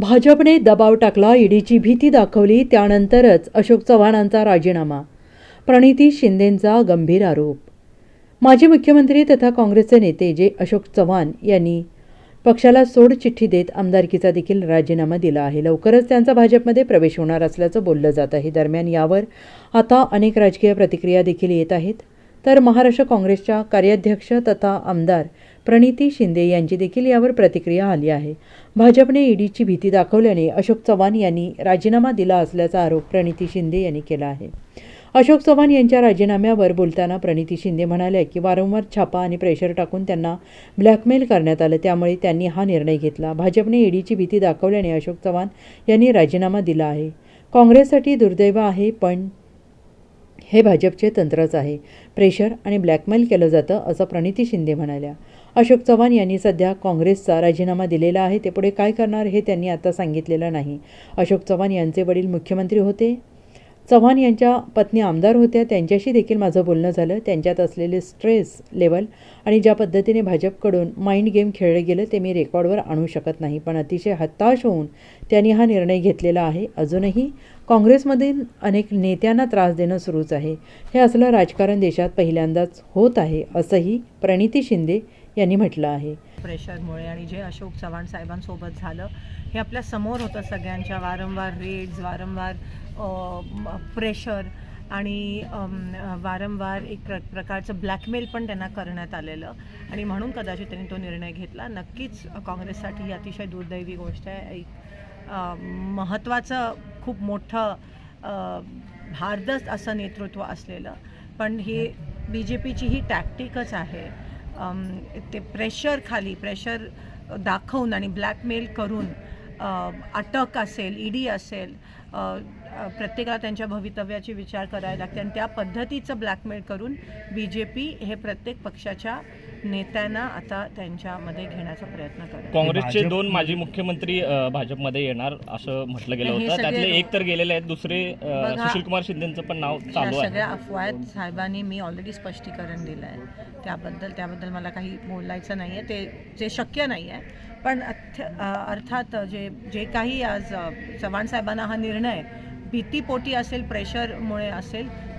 भाजपने दबाव टाकला ईडीची भीती दाखवली त्यानंतरच अशोक चव्हाणांचा राजीनामा. प्रणिती शिंदेंचा गंभीर आरोप. माजी मुख्यमंत्री तथा काँग्रेसचे नेते जे अशोक चव्हाण यांनी पक्षाला सोडचिठ्ठी देत आमदारकीचा देखील राजीनामा दिला आहे. लवकरच त्यांचा भाजपमध्ये प्रवेश होणार असल्याचं बोललं जात आहे. दरम्यान यावर आता अनेक राजकीय प्रतिक्रिया देखील येत आहेत. तर महाराष्ट्र काँग्रेसच्या कार्याध्यक्ष तथा आमदार प्रणिती शिंदे यांची देखील यावर प्रतिक्रिया आली आहे. भाजपने ईडीची भीती दाखवल्याने अशोक चव्हाण यांनी राजीनामा दिला असल्याचा आरोप प्रणिती शिंदे यांनी केला आहे. अशोक चव्हाण यांच्या राजीनाम्यावर बोलताना प्रणिती शिंदे म्हणाल्या की वारंवार छापा आणि प्रेशर टाकून त्यांना ब्लॅकमेल करण्यात आलं. त्यामुळे त्यांनी हा निर्णय घेतला. भाजपने ईडीची भीती दाखवल्याने अशोक चव्हाण यांनी राजीनामा दिला आहे. काँग्रेससाठी दुर्दैव आहे पण हे भाजपचे तंत्रच आहे. प्रेशर आणि ब्लॅकमेल केलं जातं असं प्रणिती शिंदे म्हणाल्या. अशोक चव्हाण यांनी सध्या काँग्रेसचा राजीनामा दिलेला आहे ते पुढे काय करणार हे त्यांनी आता सांगितलेलं नाही. अशोक चव्हाण यांचे वडील मुख्यमंत्री होते. चव्हाण यांच्या पत्नी आमदार होत्या. त्यांच्याशी देखील माझं बोलणं झालं. त्यांच्यात असलेले स्ट्रेस लेवल आणि ज्या पद्धतीने भाजपकडून माइंड गेम खेळलं गेलं ते मी रेकॉर्डवर आणू शकत नाही. पण अतिशय हताश होऊन त्यांनी हा निर्णय घेतलेला आहे. अजूनही काँग्रेसमधील अनेक नेत्यांना त्रास देणं सुरूच आहे. हे असलं राजकारण देशात पहिल्यांदाच होत आहे असंही प्रणिती शिंदे यांनी म्हटलं आहे. प्रेशरमुळे आणि जे अशोक चव्हाण साहेबांसोबत झालं हे आपल्यासमोर होतं सगळ्यांच्या वारंवार रेड्स वारंवार प्रेशर आणि वारंवार एक प्र प्रकारचं ब्लॅकमेल पण त्यांना करण्यात आलेलं. आणि म्हणून कदाचित त्यांनी तो निर्णय घेतला. नक्कीच काँग्रेससाठी ही अतिशय दुर्दैवी गोष्ट आहे. एक महत्त्वाचं खूप मोठं भारदस्त असं नेतृत्व असलेलं. पण ही बी जे पीची ही टॅक्टिकच आहे. ते प्रेशर खाली प्रेशर दाखवून आणि ब्लॅकमेल करून अटक असेल ईडी असेल प्रत्येकाला त्यांच्या भवितव्याची विचार करायला लागते आणि त्या पद्धतीचं ब्लॅकमेल करून बी जे पी हे प्रत्येक पक्षाच्या नेत्यांना आता त्यांच्यामध्ये घेण्याचा प्रयत्न करत काँग्रेसचे दोन माजी मुख्यमंत्री अ, भाजपमध्ये येणार असं म्हटलं गेलं नाही, हे होतं. त्यातले एक तर गेलेले आहेत दुसरे अ, बघा, सुशीलकुमार शिंदेचं पण नाव चालू सगळ्या आहे. अफवा आहेत साहेबांनी मी ऑलरेडी स्पष्टीकरण दिलं आहे. त्याबद्दल त्याबद्दल मला काही बोलायचं नाही आहे. ते जे शक्य नाही आहे. पण अथ अ, अर्थात जे जे काही आज अ, चव्हाण साहेबांना हा निर्णय भीतीपोटी असेल प्रेशरमुळे असेल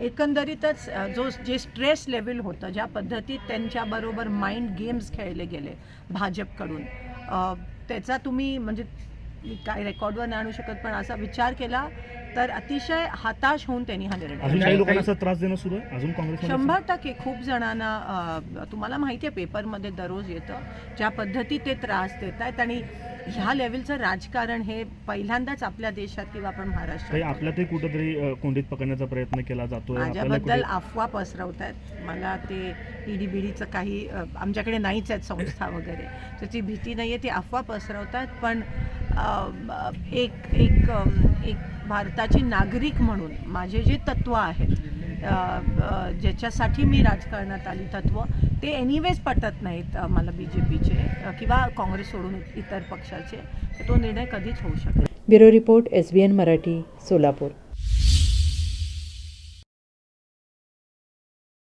एकंदरीतच जो जे स्ट्रेस लेवल होतं ज्या पद्धतीत त्यांच्याबरोबर माइंड गेम्स खेळले गेले भाजपकडून त्याचा तुम्ही म्हणजे मी काय रेकॉर्डवर नाही आणू शकत पण असा विचार केला तर अतिशय हताश होऊन त्यांनी हा निर्णय त्रास देणं सुरू आहे? अजून काँग्रेस शंभर टक्के. खूप जणांना तुम्हाला माहिती आहे पेपरमध्ये दररोज येतं. ज्या पद्धती ते त्रास देत आहेत आणि ह्या लेवलचं राजकारण हे पहिल्यांदाच आपल्या देशात किंवा आपण महाराष्ट्रात आपल्यातही कुठंतरी कोंडीत पकडण्याचा प्रयत्न केला आपल्याला माझ्याबद्दल अफवा पसरवत आहेत मला ते ईडी बीडीचं काही आमच्याकडे नाहीच आहेत संस्था वगैरे. त्याची भीती नाही आहे ती अफवा पसरवत आहेत पण एक एक एक भारताची नागरिक म्हणून माझे जे तत्त्व आहेत ज्याच्यासाठी मी राजकारणात आली तत्व ते एनिवेज पटत नाहीत मला बी जे पीचे किंवा काँग्रेस सोडून इतर पक्षाचे तो निर्णय कधीच होऊ शकेल bureau report S B N Marathi Solapur.